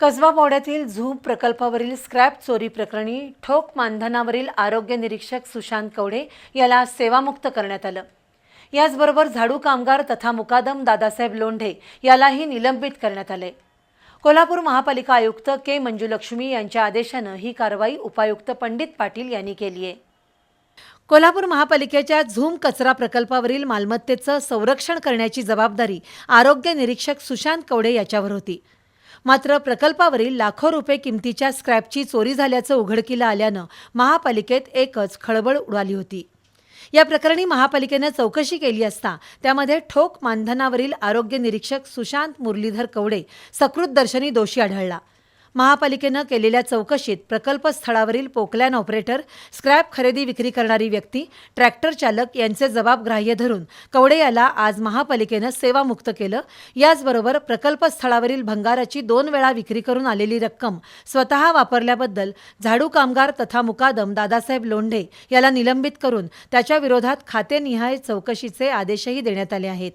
कसबा पावड्यातील झूम प्रकल्पावरील स्क्रॅप चोरी प्रकरणी ठोक मानधनावरील आरोग्य निरीक्षक सुशांत कवडे याला सेवामुक्त करण्यात आलं. याचबरोबर झाडू कामगार तथा मुकादम दादासाहेब लोंढे यालाही निलंबित करण्यात आले कोल्हापूर महापालिका आयुक्त के मंजुलक्ष्मी यांच्या आदेशानं ही कारवाई उपायुक्त पंडित पाटील यांनी केली आहे. कोल्हापूर महापालिकेच्या झूम कचरा प्रकल्पावरील मालमत्तेचं संरक्षण करण्याची जबाबदारी आरोग्य निरीक्षक सुशांत कवडे याच्यावर होती. मात्र प्रकल्पावरील लाखो रुपये किमतीच्या स्क्रॅपची चोरी झाल्याचं उघडकीला आल्यानं महापालिकेत एकच खळबळ उडाली होती. या प्रकरणी महापालिकेनं चौकशी केली असता त्यामध्ये ठोक मानधनावरील आरोग्य निरीक्षक सुशांत मुरलीधर कवडे सकृत दर्शनी दोषी आढळला. महापालिकेनं केलेल्या चौकशीत प्रकल्प स्थळावरील पोकलॅन ऑपरेटर स्क्रॅप खरेदी विक्री करणारी व्यक्ती ट्रॅक्टर चालक यांचे जबाब ग्राह्य धरून कवडे याला आज महापालिकेनं सेवामुक्त केलं. याचबरोबर प्रकल्प स्थळावरील भंगाराची दोन वेळा विक्री करून आलेली रक्कम स्वतः वापरल्याबद्दल झाडू कामगार तथा मुकादम दादासाहेब लोंढे याला निलंबित करून त्याच्या विरोधात खातेनिहाय चौकशीचे आदेशही देण्यात आले आहेत.